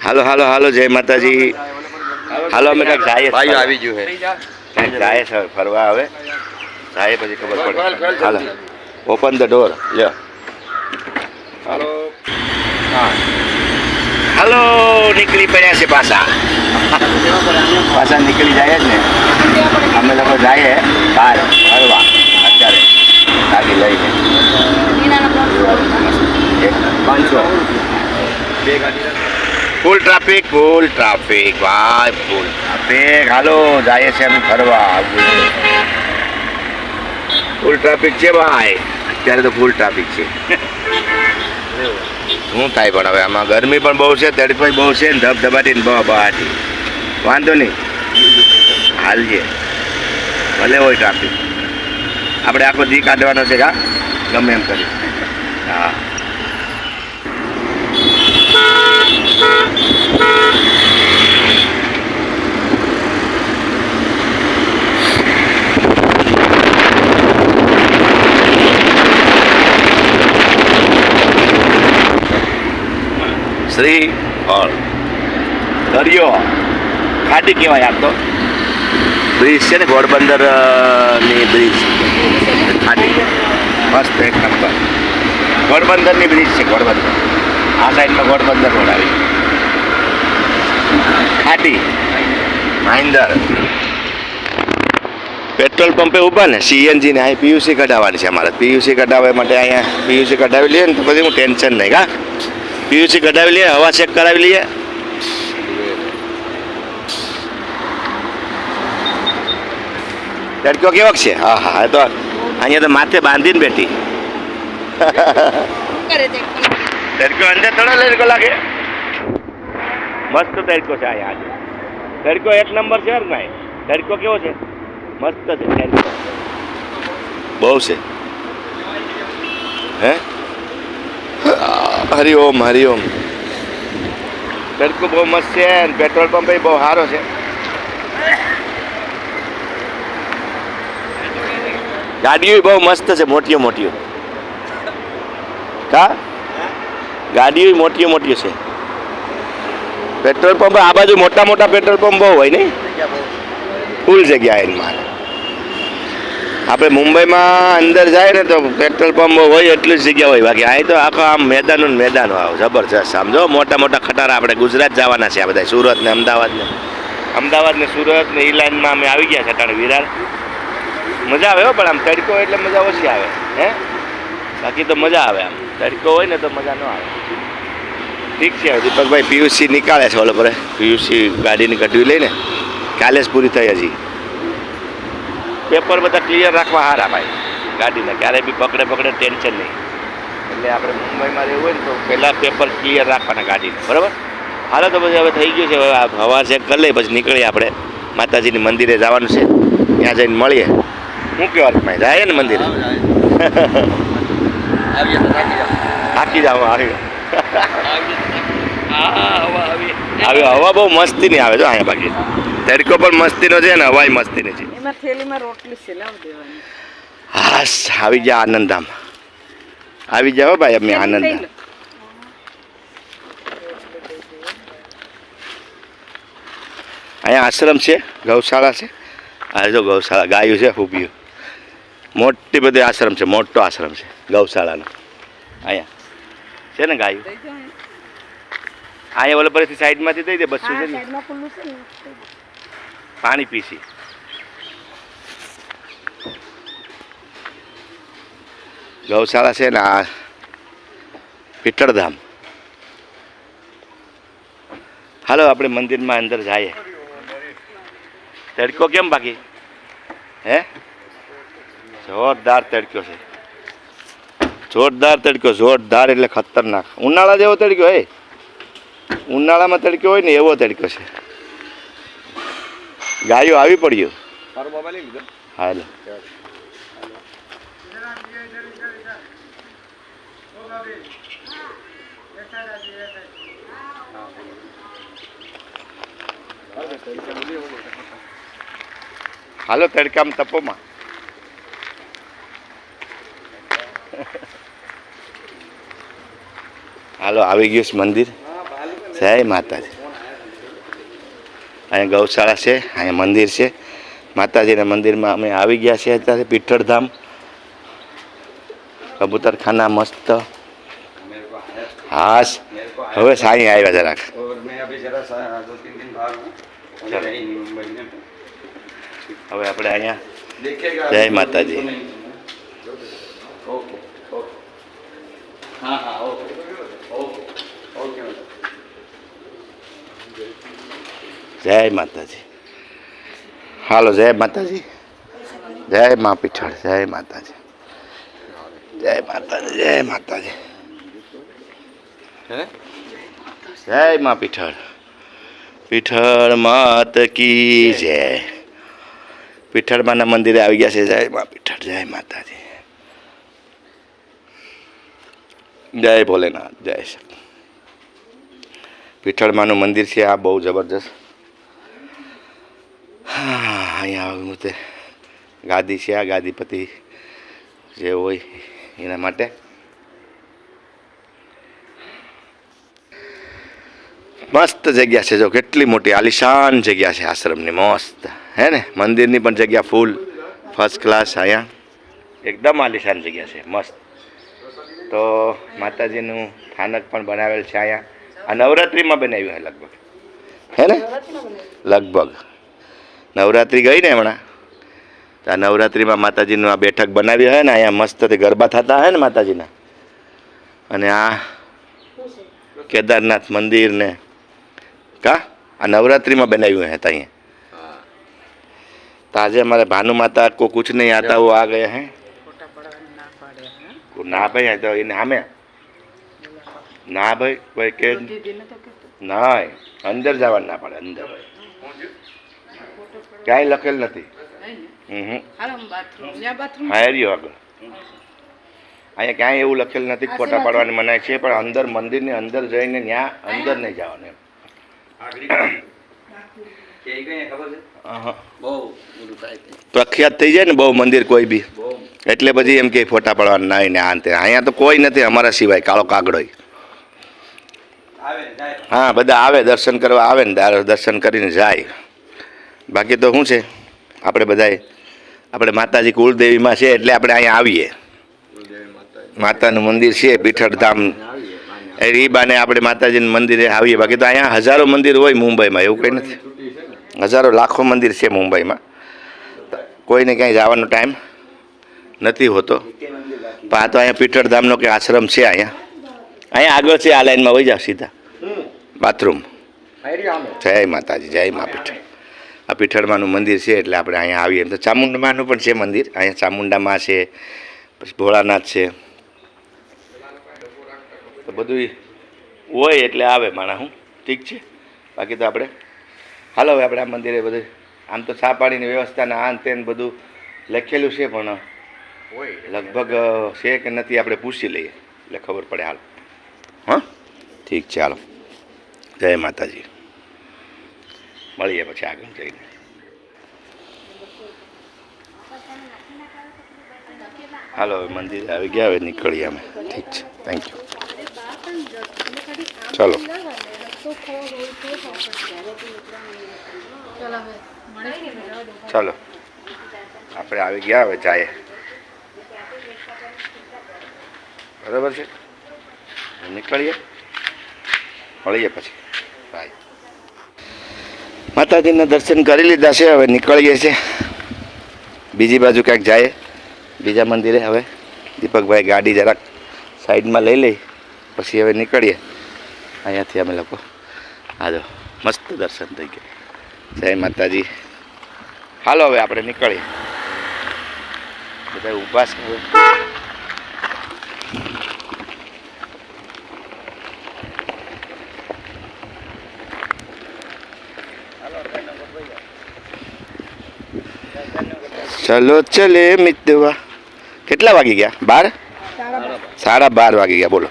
હાલો હાલો હાલો જય માતાજી હાલો અમે કાંઈક જાય ભાઈઓ આવી ગયું છે કાંઈક જાય છે ફરવા હવે જાય પછી ખબર પડે. હાલો. ઓપન ધ ડોર લ્યો હાલો હાલો નીકળી પડ્યા છે પાછા. પાછા નીકળી જાય જ ને. અમે લોકો જઈએ બહાર ફરવા અત્યારે. ગાડી લઈને એક પાંચસો. બે ગાડી ફૂલ ટ્રાફિક ફૂલ ટ્રાફિક ભાઈ ફૂલ ટ્રાફિક હાલો જાય છે અમે ફરવા. ફૂલ ટ્રાફિક છે ભાઈ. અત્યારે તો ફૂલ ટ્રાફિક છે. શું થાય પણ હવે? આમાં ગરમી પણ બહુ છે તડપાઈ બહુ છે, ને ધબધબાટી ને બહાટી વાંધો નહીં. હાલજે ભલે હોય ટ્રાફિક આપણે આખો દી કાઢવાનો છે કા ગમે એમ કરી. હા. શ્રી ઓર દરિયો. ખાડી કહેવાય આમ તો. બ્રિજ છે ને ઘોડબંદરની બ્રિજ. ખાડી. મસ્ત એક નંબર ઘોડબંદરની બ્રિજ છે ઘોડબંદર આ સાઈડમાં ઘોડબંદર રોડ આવી ખાડી મહિન્દર પેટ્રોલ પંપે ઊભા ને સીએનજી ને અહીં પીયુસી કઢાવવાની છે અમારે. પીયુસી કઢાવવા માટે અહીંયા પીયુસી કઢાવી લઈએ ને તો પછી હું ટેન્શન નહીં કા પીયુસી કઢાવી લઈએ હવા ચેક કરાવી લઈએ. તડકો કેવો છે? હા હા એ તો અહીંયા તો માથે બાંધીને બેઠી. તડકો અંદર થોડો તડકો લાગે. મસ્ત તડકો છે અહીંયા આજે. તડકો એક નંબર છે ને તડકો કેવો છે? મસ્ત છે તડકો. બહુ છે. હે? હરિ ઓમ હરિ ઓમ. તડકો બહુ મસ્ત છે અને પેટ્રોલ પંપ બહુ સારો છે. ગાડીઓ બહુ મસ્ત છે મોટીઓ મોટીઓ. કા? ગાડીઓ મોટીઓ મોટીઓ છે. પેટ્રોલ પંપ, આ બાજુ મોટા મોટા પેટ્રોલ પંપ બહુ હોય નહીં? ફૂલ જગ્યા એમાં આપણે મુંબઈમાં અંદર જાય ને તો પેટ્રોલ પંપ હોય એટલી જ જગ્યા હોય. બાકી અહીં તો આખો આમ મેદાનો ને મેદાનો આવ, જબરજસ્ત. સમજો મોટા મોટા ખટારા, આપણે ગુજરાત જવાના છે આ બધા. સુરત ને અમદાવાદ ને. અમદાવાદ ને સુરત ને એ લાઈનમાં અમે આવી ગયા છે વિરાર. મજા આવે હો, પણ આમ તડકો એટલે મજા ઓછી આવે, હે? બાકી તો મજા આવે આમ. તડકો હોય ને તો મજા ન આવે. ઠીક છે દીપકભાઈ પીયુસી નીકાળે છે ઓલો પર પીયુસી ગાડીની કઢવી લઈને કાલે જ પૂરી થઈ હજી. પેપર બધા ક્લિયર રાખવા હારા ભાઈ ગાડીના. ક્યારેય બી પકડે પકડે ટેન્શન નહીં. એટલે આપણે મુંબઈમાં રહેવું હોય ને તો પહેલાં પેપર ક્લિયર રાખવાના ગાડીને. બરાબર? હાલો તો પછી હવે થઈ ગયું છે હવે આ હવા ચેક કરી લઈએ પછી નીકળીએ આપણે. માતાજીની મંદિરે જવાનું છે. ત્યાં જઈને મળીએ. શું કહેવાનું ભાઈ? જાય ને મંદિરે. થાકી જાવ આવી હા આવી હવા બહુ મસ્તીની આવે છે અહીંયા બાકી. તડકો પણ મસ્તીનો છે ને હવાય મસ્તીની છે. એમાં થેલીમાં રોટલી છે દેવાની. હાસ આવી ગયા આનંદધામ આવી જાઓ ભાઈ અમે આનંદ. અહીંયા આશ્રમ છે ગૌશાળા છે. આ જો ગૌશાળા ગાયું છે ઊભી મોટી બધી આશ્રમ છે મોટો આશ્રમ છે ગૌશાળાનો. અહીંયા. છે ને ગાયું. અહીંયા ઓલા પરથી સાઈડમાંથી દઈ દે બસ છે ને? પાણી પીસી. ગૌશાળા છે ને આ પીટળધામ હાલો આપણે મંદિરમાં અંદર જઈએ. તડકો કેમ બાકી? હે? જોરદાર તડકો છે. જોરદાર તડકો જોરદાર એટલે ખતરનાક. ઉનાળા જેવો તડક્યો હે? ઉનાળામાં તડકો હોય ને એવો તડકો છે. ગાયો આવી પડ્યો. હાલ હાલો તડકામ તપોમાં. હાલો આવી ગયું છે મંદિર. જય માતાજી. અહીંયા ગૌશાળા છે, અહીંયા મંદિર છે. માતાજીના મંદિરમાં અમે આવી ગયા છીએ અત્યારે પીઠળધામ. કબૂતરખાના મસ્ત. હાસ હવે સાંઈ આવ્યા જરાક. હવે આપણે અહીંયા જય માતાજી. હા હા, ઓકે. જય માતાજી. હાલો જય માતાજી. જય મા પીઠળ જય માતાજી. જય માતાજી જય માતાજી. જય મા પીઠળ. પીઠળ માત કી જય. પીઠળમાના મંદિરે આવી ગયા છે. જય મા પીઠળ જય માતાજી. જય ભોલેનાથ જય શક્તિ પીઠળમાનું મંદિર છે. આ બહુ જબરજસ્ત. હા, અહીંયા આવ્યું તે ગાદી છે, આ ગાદીપતિ જે હોય એના માટે. મસ્ત જગ્યા છે, જો કેટલી મોટી, આલિશાન જગ્યા છે આશ્રમની, મસ્ત. હે ને? મંદિરની પણ જગ્યા ફૂલ ફર્સ્ટ ક્લાસ અહીંયા. એકદમ આલિશાન જગ્યા છે, મસ્ત. તો માતાજીનું સ્થાનક પણ બનાવેલ છે અહીંયા. આ નવરાત્રિમાં બનાવ્યું છે લગભગ. હે ને? લગભગ. નવરાત્રિ ગઈ ને હમણાં? આ નવરાત્રિમાં માતાજીનું આ બેઠક બનાવી હોય ને અહીંયા મસ્તથી ગરબા થતા હોય ને માતાજીના. અને આ કેદારનાથ મંદિરને. કા? આ નવરાત્રિમાં બનાવ્યું હે ત્યાં તો આજે અમારે ભાનુ માતા કોઈ કુછ નહીં આવતા વો આ ગયા હે. ના ભાઈ તો એને સામે ના ભાઈ ભાઈ કે ના અંદર જવાનું ના પડે અંદર ભાઈ ક્યાંય લખેલ નથી. આગળ અહીંયા ક્યાંય એવું લખેલ નથી ફોટા પાડવાની મનાય છે પણ અંદર મંદિરની અંદર જઈને ત્યાં અંદર નહીં જવાનું એમ. કે કઈ ખબર છે? અહં. બહુ બધું થાય છે. પ્રખ્યાત થઈ જાય ને બહુ મંદિર કોઈ બી. એટલે પછી એમ કે ફોટા પાડવાના નાય ને આ અહીંયા તો કોઈ નથી અમારા સિવાય કાળો કાગડો આવે ને જાય. હા બધા આવે દર્શન કરવા આવે ને દર્શન કરીને જાય. બાકી તો શું છે? આપણે બધાએ આપણે માતાજી કુળદેવીમાં છે એટલે આપણે અહીંયા આવીએ. માતાનું મંદિર છે પીઠળધામ. એ બાને આપણે માતાજીનું મંદિરે આવીએ. બાકી તો અહીંયા હજારો મંદિર હોય મુંબઈમાં એવું કંઈ નથી. હજારો લાખો મંદિર છે મુંબઈમાં. કોઈને ક્યાંય જવાનો ટાઈમ નથી હોતો. પણ આ તો અહીંયા પીઠળધામનો કે આશ્રમ છે અહીંયા. અહીંયા આગળ છે આ લાઈનમાં વહી જાવ સીધા. બાથરૂમ. જય માતાજી જય મા પીઠળ. આ પીઠળમાનું મંદિર છે એટલે આપણે અહીંયા આવીએ. તો ચામુંડામાનું પણ છે મંદિર. અહીંયા ચામુંડામાં છે પછી ભોળાનાથ છે. તો બધું હોય એટલે આવે માણા હું? ઠીક છે? બાકી તો આપણે હાલો હવે આપણે આ મંદિરે બધું આમ તો ચા પાણીની વ્યવસ્થાને આ તેન બધું લખેલું છે પણ હોય. લગભગ છે કે નથી આપણે પૂછી લઈએ. એટલે ખબર પડે હાલ. હા? ઠીક છે હાલો. જય માતાજી. મળીએ પછી આગળ જઈને હાલો હવે મંદિરે આવી ગયા હવે નીકળીએ અમે ઠીક છે થેન્ક યુ ચલો ચાલો આપણે આવી ગયા હવે જાય બરાબર છે નીકળીએ મળીએ પછી માતાજીના દર્શન કરી લીધા છે, હવે નીકળીએ છીએ. બીજી બાજુ ક્યાંક જાય, બીજા મંદિરે. હવે દીપકભાઈ ગાડી જરાક સાઈડમાં લઈ લઈ, પછી હવે નીકળીએ. અહીંયાથી અમે લોકો આજો મસ્ત દર્શન થઈ ગયા. જય માતાજી. હાલો હવે આપણે નીકળીએ. બધા ઉપવાસ હવે. ચલો, ચલે દેવા કેટલા વાગી ગયા? બાર? સાડા બાર વાગી ગયા, બોલો.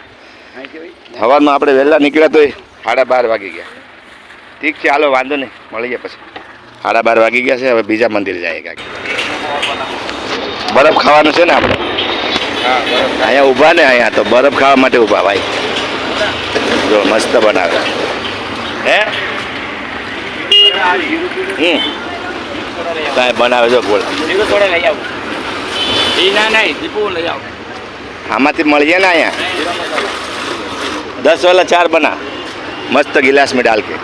સવારમાં આપણે વહેલા નીકળ્યા તોય સાડા બાર વાગી ગયા. ઠીક છે, હાલો, વાંધો નહીં. મળી ગયા પછી. સાડા બાર વાગી ગયા છે, હવે બીજા મંદિર જાય કાંઈક બરફ ખાવાનું છે ને આપણે? અહીંયા ઊભા ને અહીંયા, તો બરફ ખાવા માટે ઊભા, ભાઈ. જો, મસ્ત બનાવે. હે? હમ. કાંઈ બનાવે જો ગોળ આમાંથી મળીએ ને અહીંયા? દસ વાલા ચાર બના. મસ્ત ગિલાસ મેં ડાલ કે.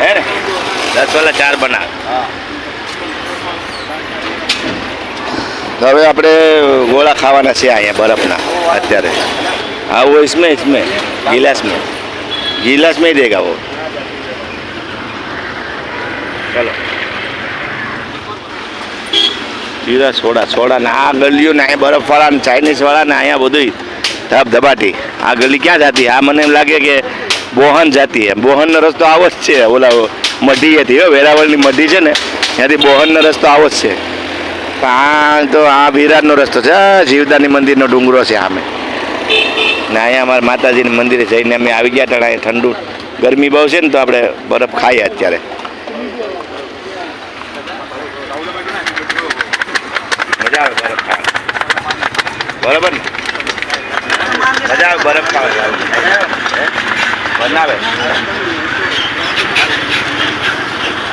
હે ને? દસ વાલા ચાર બના. હવે આપણે ગોળા ખાવાના છે અહીંયા બરફના અત્યારે. આવો वो इसमें इसमें गिलास में गिलास में ही જીરા સોડા સોડા ને આ ગલીઓ ને અહીંયા બરફવાળા ને ચાઇનીઝ વાળા ને અહીંયા બધું ધબ ધબાટી આ ગલી ક્યાં જતી? આ મને એમ લાગે કે બોહન જતી એમ. બોહનનો રસ્તો આવો જ છે. ઓલા મઢી હતી, હો, વેરાવળની મઢી છે ને, ત્યાંથી બોહનનો રસ્તો આવો જ છે. આ તો આ વિરાટનો રસ્તો છે. જીવદાની મંદિરનો ડુંગરો છે આમે. ને અહીંયા અમારા માતાજીના મંદિરે જઈને અમે આવી ગયા હતા અહીંયા ઠંડુ, ગરમી બહુ છે ને, તો આપણે બરફ ખાઈએ અત્યારે. મજા આવે બરફ ખાવાની. બરોબર ને? મજા આવે બરફ ખાવાની? બનાવે.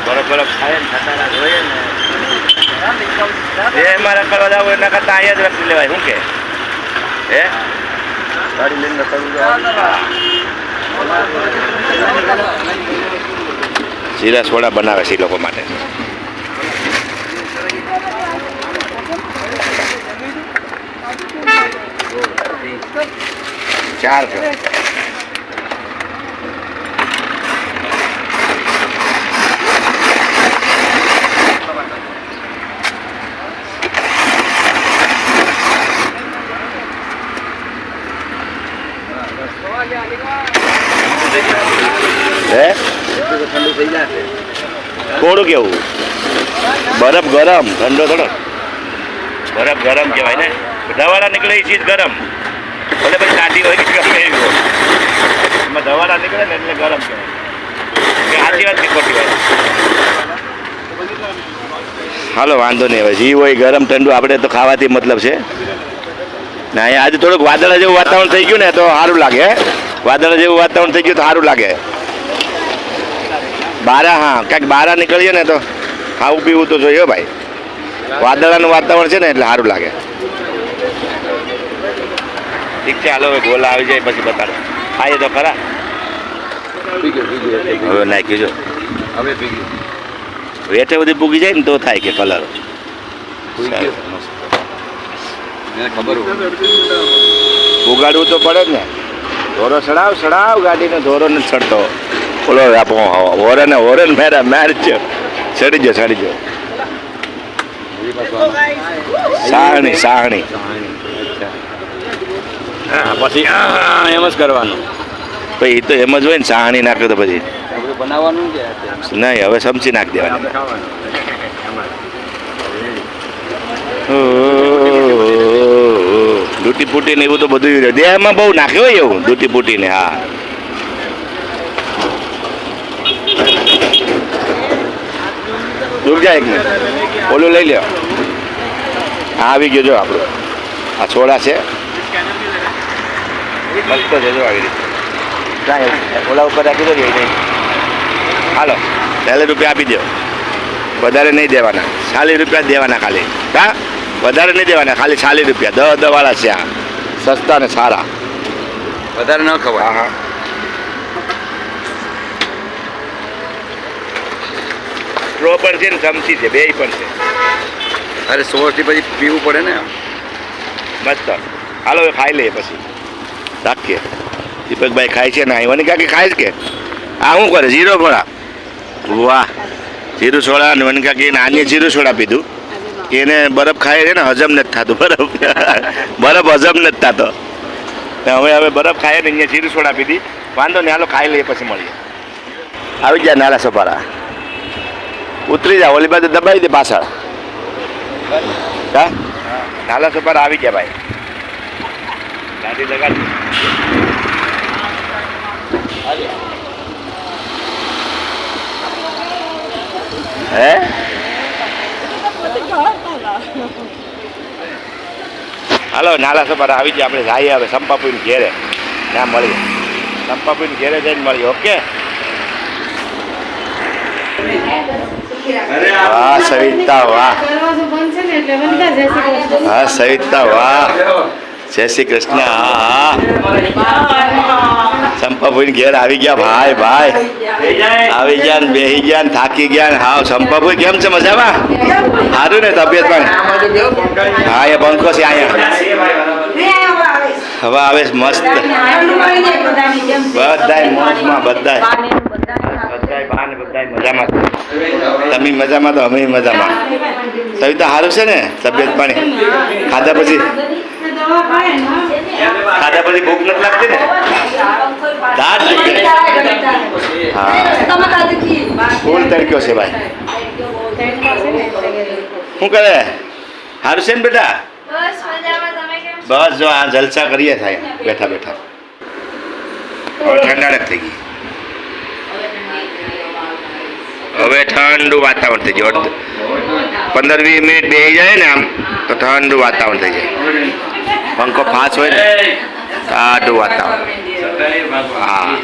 બરફ બરફ ખાય ને એ મારા કરવા જાવ એના કરતાં અહીંયા જ વ્યક્તિ લેવાય, શું કે? હે? ગાડી લઈને. જીરા સોડા બનાવે છે લોકો માટે. ચાર કર હે ઠંડુ થઈ જશે થોડું કેવું બરફ ગરમ ઠંડો થોડો બરફ ગરમ કહેવાય ને દવાડા નીકળે એ ચીજ ગરમ. ભલે પછી સાદી હોય કે ગમે એવી એમાં દવાડા નીકળે ને એટલે ગરમ કહેવાય. સાચી ખોટી વાત? હાલો, વાંધો નહીં હવે. જી હોય, ગરમ ઠંડુ આપણે તો ખાવાથી મતલબ છે. ના અહીંયા આજે થોડુંક વાદળા જેવું વાતાવરણ થઈ ગયું ને, તો સારું લાગે વાદળા જેવું વાતાવરણ થઈ ગયું તો સારું લાગે. બારા, હા, ક્યાંક બારા નીકળીએ ને તો ખાવું પીવું તો જોઈએ ભાઈ. વાદળાનું વાતાવરણ છે ને, એટલે સારું લાગે. ઠીક છે, હાલો હવે ગોલા આવી જાય, પછી બતાડો. ખાઈએ તો ખરા. હવે નાખ્યું જો. હવે વેઠે બધી પૂગી જાય ને તો થાય કે કલર ઉગાડવું તો પડે જ ને. ધોરો સડાવ સડાવ, ગાડીને ધોરો ને ચડતો ઓલો આપો હોરન હોરન મેરા મેર છે ચડી જો ચડી જો સાહણી સાહણી હા પછી એમ જ કરવાનું. પછી એ તો એમ જ હોય ને સાહણી નાખ્યો તો પછી. બનાવવાનું નહીં હવે સમસી નાખી દેવાની. દૂટી ફૂટી ને એવું તો બધું રહ્યું. દેહમાં બહુ નાખ્યું હોય એવું દૂટી ફૂટી ને હા. દૂર જાય એક મિનિટ. ઓલું લઈ લ્યો. હા આવી ગયો જો આપણો. આ છોડા છે. મસ્ત છે જો આવી રીતે. ઓલા ઉપર રાખી દો ને એવું હાલો. ચાલીસ રૂપિયા આપી દો વધારે નહીં દેવાના. ચાલીસ રૂપિયા જ દેવાના ખાલી. હા? વધારે નહીં દેવાના ખાલી ચાલીસ રૂપિયા. દસ દવાળા છે આ. સસ્તા ને સારા. વધારે ન ખબર હા હા. સ્ટ્રો પણ છે ને ચમચી છે બે પણ છે. અરે સોસથી પછી પીવું પડે ને મસ્ત. હાલો ખાઈ લઈએ પછી. રાખીએ. દીપકભાઈ ખાય છે ને અહીં કાકી ખાય છે કે? આ શું કરે? જીરો સોડા વાહ. જીરું સોડા અને વન કાકી નાની જીરું સોડા પીધું. એને બરફ ખાય છે ને, હજમ નથી થતું. બરફ. બરફ હજમ નથી થતો. હવે હવે બરફ ખાય ને અહીંયા જીરું સોડા પીધી. વાંધો નહીં, હાલો ખાઈ લઈએ પછી મળીએ. આવી જાય નાલા સપારા. ઉતરી જા, ઓલી બાજુ દબાવી દે પાછળ. હા? નાલા સપારા આવી ગયા ભાઈ. ગાડી લગાડી હે હાલો નાલા સપારા આવી ગયા આપણે જઈએ હવે સંપાપુરી ઘેરે ત્યાં મળીએ સંપાપુરી ઘેરે જઈને મળીએ ઓકે વાહ સવિતા વાહ દરવાજો બંધ છે ને એટલે વનગા જય શ્રી કૃષ્ણ હા સવિતા વાહ જય શ્રી કૃષ્ણ. સંપાભાઈ ઘેર આવી ગયા. ભાઈ ભાઈ. આવી ગયા ને બેહી ગયા ને થાકી ગયા ને હા સંપાભાઈ કેમ છે મજામાં? સારું ને તબિયત પણ? હા એ પંખો છે અહીંયા. હવે આવે મસ્ત. બધાય મોજમાં, બધાય. મજામાં તમે મજામાં તો અમે મજામાં. સવિતા સારું છે ને તબિયત પાણી? ખાધા પછી? ખાધા પછી ભૂખ નથી લાગતી ને દાંત દુખે હા ફૂલ તડક્યો છે ભાઈ શું કરે સારું છે ને બેટા બસ મજામાં તમે કેમ છો બસ જો આ જલસા કરીએ થાય બેઠા બેઠા હવે ઠંડાડક થઈ ગઈ હવે ઠંડુ વાતાવરણ થઈ ગયું પંદર વીસ મિનિટ બેસી જાય ને આમ તો ઠંડુ વાતાવરણ થઈ જાય પંખો પાંચ હોય ને ઠંડુ વાતાવરણ. હા.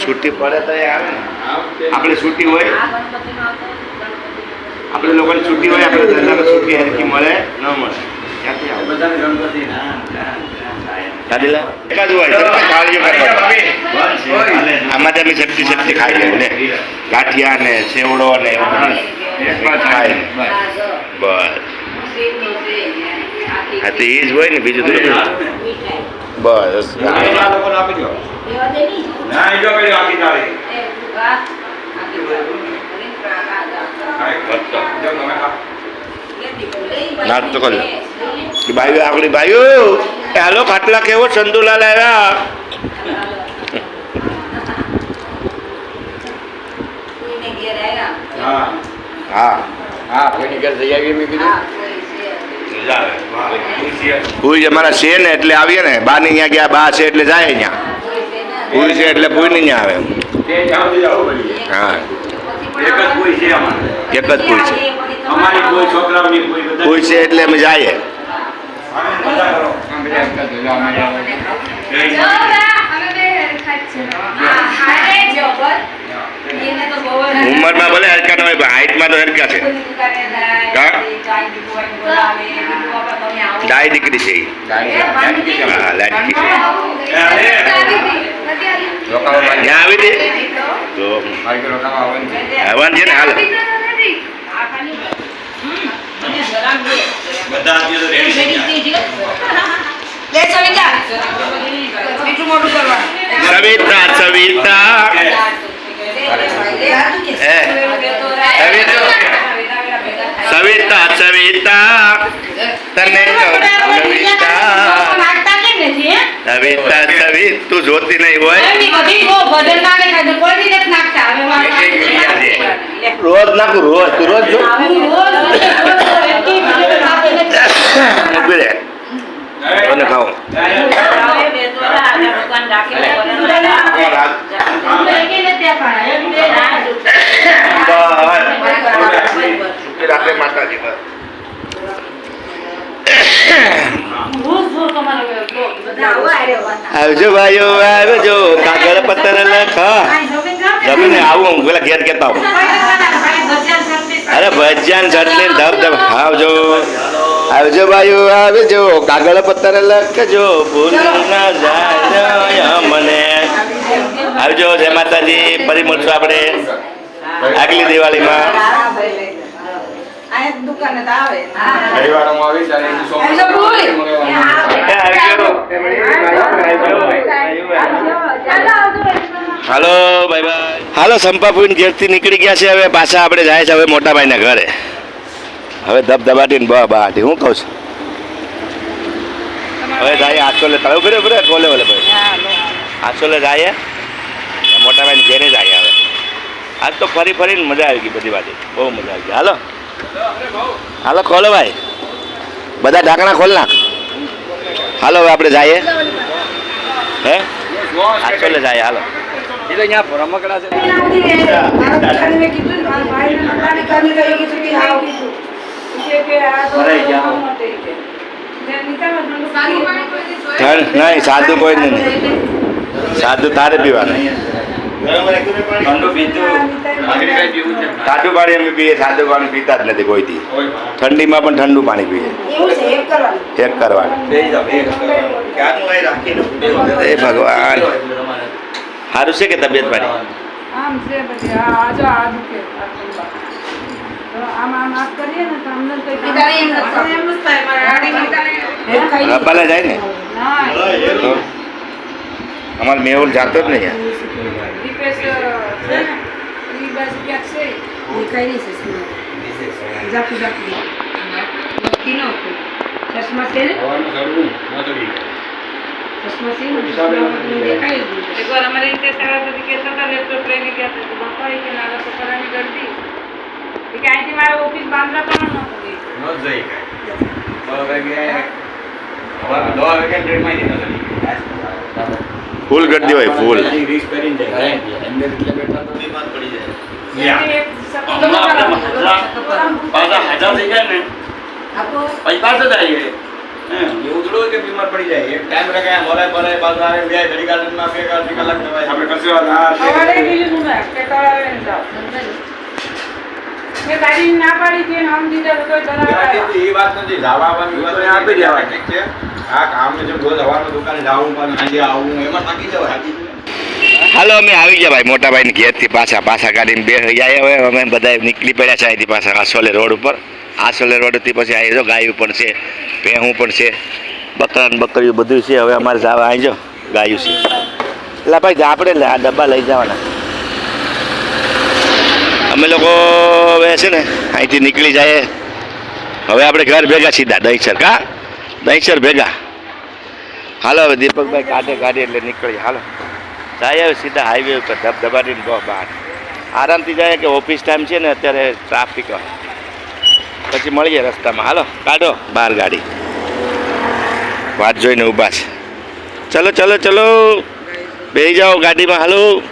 છૂટી પડે તો એ આવે ને. આપણે છૂટી હોય. આપણે લોકોને છૂટી હોય આપણે ધંધામાં છૂટી હરકી મળે ન મળે. ક્યાંથી આવે. દાદીલા એકાદું હોય તો થાળીઓ કરવાની. આમાં તમે શક્તિ શક્તિ ખાઈ લે ગાંઠિયા ને સેવડો ને એવું ખાય બસ હા. તો એ જ. હોય ને બીજું થોડું બસ. નાસ્તો કરી ભાઈઓ આપણી ભાઈઓ હાલો ખાટલા કેવો ચંદુલાલ આવ્યા? હા. ભૂઈ અમારા છે ને એટલે આવીએ ને. બા ની અહીંયા ગયા બા છે એટલે જાય અહીંયા. પૂરી છે એટલે પૂરી ને અહીંયા આવે. હા. એક જ પૂરી છે અમારી. કોઈ છોકરાઓની કોઈ બધા. ભૂઈ છે એટલે અમે જઈએ. ઉંમરમાં ભલે હરકા ન હોય પણ હાઈટમાં તો હરકા છે. ડાય દીકરી છે. હા લાડકી છે. ત્યાં આવી દે તો આવવાનું છે ને હાલ. બધા. સવિતા. સવિતા તું જોતી નહીં હોય. રોજ નાખું રોજ તું રોજ જો. અને ખાઓ. રાખે માતાજી. આવજો ભાઈઓ આવજો. કાગળ પત્તર લખા જમીને આવું હું પેલા ઘેર કહેતા આવું. અરે ભજન ચટણી ધબ ધબ આવજો. આવજો ભાઈઓ આવજો. કાગળ પત્તર લખજો ભૂલ ના જાય મને આવજો જય માતાજી ફરી મળશું આપણે આગલી દિવાળીમાં. દુકાને તો આવે. હાલો બાય બાય હાલો સંપાપુરી ઘેરથી નીકળી ગયા છે. હવે પાછા આપણે જાય છે હવે મોટાભાઈના ઘરે. હવે ધબધબાટીને બા બાટી. હું કહું છું? હવે જાય આચોલે તળે ઉભરે ઉભરે કોલે ઓલે ભાઈ. આચોલે જાય. મોટાભાઈને ઘેરે જાય હવે. આજ તો ફરી ફરીને મજા આવી ગઈ બધી વાત. બહુ મજા આવી ગઈ. હાલો. હાલો ખોલો ભાઈ. બધા ઢાંકણા ખોલ નાખ. હાલો હવે આપણે જઈએ. હે? ચોલે જાય હાલો. ઠંડ નહીં. સાદું કોઈ નહીં. સાદું તારે પીવાનું. ઠંડુ પીતું સાદું પાણી અમે પીએ સાદું પાણી પીતા જ નથી કોઈથી ઠંડીમાં પણ ઠંડુ પાણી પીએ. એક કરવાનું. એ ભગવાન. સારું છે કે તબિયત પાણી? ભલે જાય ને. ના તો અમારે મેહુલ જાતો જ નહીં દીપેશ છે ને ઈ બાજુ ક્યાંક છે એ કઈ નહીં છે સુરત. જાતું જાતું નક્કી ન હતું. ચશ્મા છે ને ચશ્મા છે ને ચશ્મા દેખાય જ નહીં. એકવાર અમારે રીતે સરસ્વતી કહેતા હતા લેપટોપ લઈને ગયા હતા તો બાપા એ કે નાના છોકરાની ગળદી એ કે અહીંથી મારે ઓફિસ બાંધરા પણ ન હતી ન જઈ કાંઈ. દવા વાગે દવા વાગે ટ્રેનમાં ય નથી જતી. ફૂલ ગરદી હોય ફૂલ. ને. પડી આવ્યા. એ વાત નથી. નહીં. આપી દેવાય ઠીક છે. હાલો, અમે આવી ગયા ભાઈ મોટા ભાઈ ઘેરથી પાછા પાછા ગાડીને બે જાય હવે અમે બધા નીકળી પડ્યા છે અહીંથી પાછા આસોલે રોડ ઉપર. આસોલે રોડથી પછી આવી જો ગાયું પણ છે ભેહું પણ છે, બકરા ને બકરીઓ બધું છે. હવે અમારે જવા આવી જો, ગાયું છે. એટલે ભાઈ આપણે આ ડબ્બા લઈ જવાના. અમે લોકો હવે છે ને અહીંથી નીકળી જાય હવે આપણે ઘર ભેગા સીધા દહીસર કા દહીસર ભેગા. હાલો, હવે દીપકભાઈ કાઢે ગાડી એટલે નીકળી હાલો. જાય હવે સીધા હાઈવે ઉપર ધબધબાટીને બહુ બહાર. આરામથી જાય કે ઓફિસ ટાઈમ છે ને, અત્યારે ટ્રાફિક હોય. પછી મળીએ રસ્તામાં. હાલો, કાઢો બહાર ગાડી. વાત જોઈને ઊભા છે. ચલો ચલો ચલો. બે જાઓ ગાડીમાં. હાલો.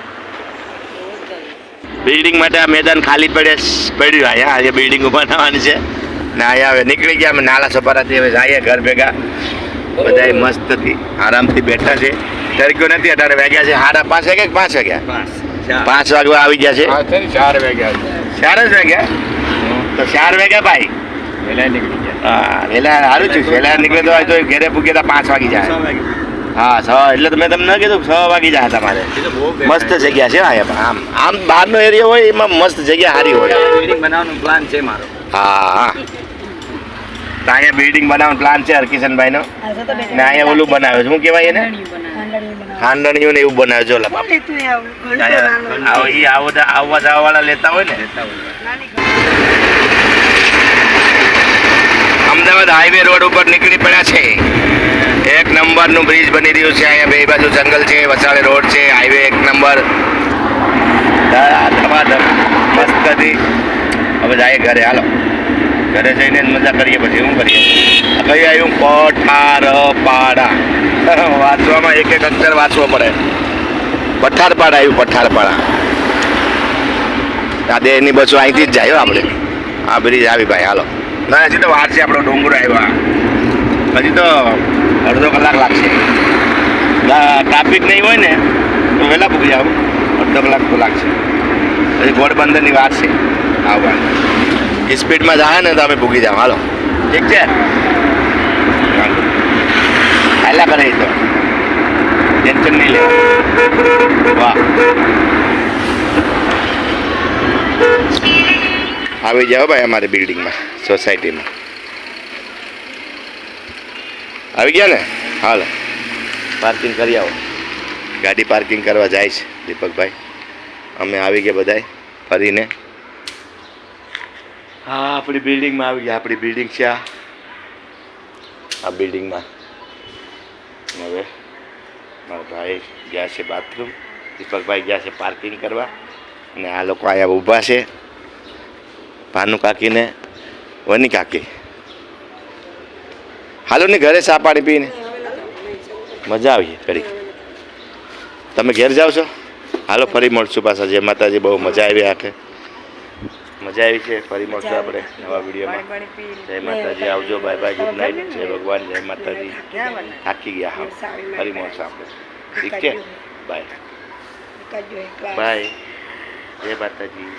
બિલ્ડિંગ માટે આ મેદાન ખાલી પડે, પડ્યું અહીંયા આજે બિલ્ડિંગ થવાની છે. ને હવે નીકળી ગયા અમે નાલા સપારાથી હવે જઈએ ઘર ભેગા. બધા મસ્તથી આરામથી બેઠા છે. તરીકો નથી અઢાર વાગ્યા છે. સાડા પાંચ વાગ્યા કે પાંચ વાગ્યા? પાંચ વાગવા આવી ગયા છે. ચાર વાગ્યા ચાર જ વાગ્યા? તો ચાર વાગ્યા ભાઈ? વહેલા નીકળી ગયા. હા વહેલા સારું છે વહેલા નીકળે તો તો ઘેરે પૂગે તો પાંચ વાગી જાય. હા છ એટલે તો મેં તમને કીધું છ વાગી જાય તમારે. મસ્ત જગ્યા છે હા આમ આમ બહારનો એરિયા હોય એમાં મસ્ત જગ્યા સારી હોય. બનાવવાનો પ્લાન છે મારો. હા હા. અહીંયા બિલ્ડિંગ બનાવવાનો પ્લાન છે હરકિશનભાઈનો? ને અહીંયા ઓલું બનાવે છે. શું કહેવાય એને? ખાંડણીયું ને એવું બનાવે. છે ઓલા બાપા. આવવા જવા વાળા લેતા હોય. ને અમદાવાદ હાઈવે રોડ ઉપર નીકળી પડ્યા છે. એક નંબરનું બ્રિજ બની રહ્યું છે. અહીંયા બે બાજુ જંગલ છે વસાડે રોડ છે હાઈવે એક નંબર. મસ્ત હતી હવે જાય ઘરે. હાલો. ઘરે જઈને મજા કરીએ પછી શું કરીએ? કઈ આવ્યું પઠાર પાડા. વાંચવામાં એક એક અક્ષર વાંચવો પડે. પઠારપાડા આવ્યું પઠારપાડા આ એની બસો અહીંથી જ જાય આપણે. આ બ્રિજ આવી ભાઈ, હાલો. ના, હજી તો વાર છે આપણો ડુંગર આવ્યો હજી તો અડધો કલાક લાગશે. ટ્રાફિક નહીં હોય ને, તો વહેલા પૂકી જાવ અડધો કલાક તો લાગશે. હજી ગોડબંદરની વાત છે. આવવાની સ્પીડમાં જાય ને તો અમે ભૂગી જાવ હાલો. ઠીક છે? હાલા કરે તો. ટેન્શન નહીં લેવા વાહ. આવી જાઓ ભાઈ અમારી બિલ્ડિંગમાં સોસાયટીમાં આવી ગયા ને? હાલો. પાર્કિંગ કરી આવો. ગાડી પાર્કિંગ કરવા જાય છે દીપકભાઈ. અમે આવી ગયા બધાય ફરીને. હા આપણી બિલ્ડિંગમાં આવી ગયા આપણી બિલ્ડિંગ છે આ. બિલ્ડિંગમાં હવે મારા ભાઈ ગયા છે બાથરૂમ દીપકભાઈ ગયા છે પાર્કિંગ કરવા. અને આ લોકો અહીંયા ઊભા છે. ભાનુ કાકીને વની કાકી. હાલો ને ઘરે ચા પાણી પીને. મજા આવી ઘડી તમે ઘેર જાઓ છો? હાલો, ફરી મળશું પાછા. જય માતાજી, બહુ મજા આવી આખે. મજા આવી છે ફરી મળશું આપણે નવા વિડીયોમાં. જય માતાજી આવજો બાય બાય ગુડ નાઇટ. જય ભગવાન જય માતાજી. થાકી ગયા હા. ફરી મળશું આપણે. ઠીક છે? બાય. બાય. જય માતાજી.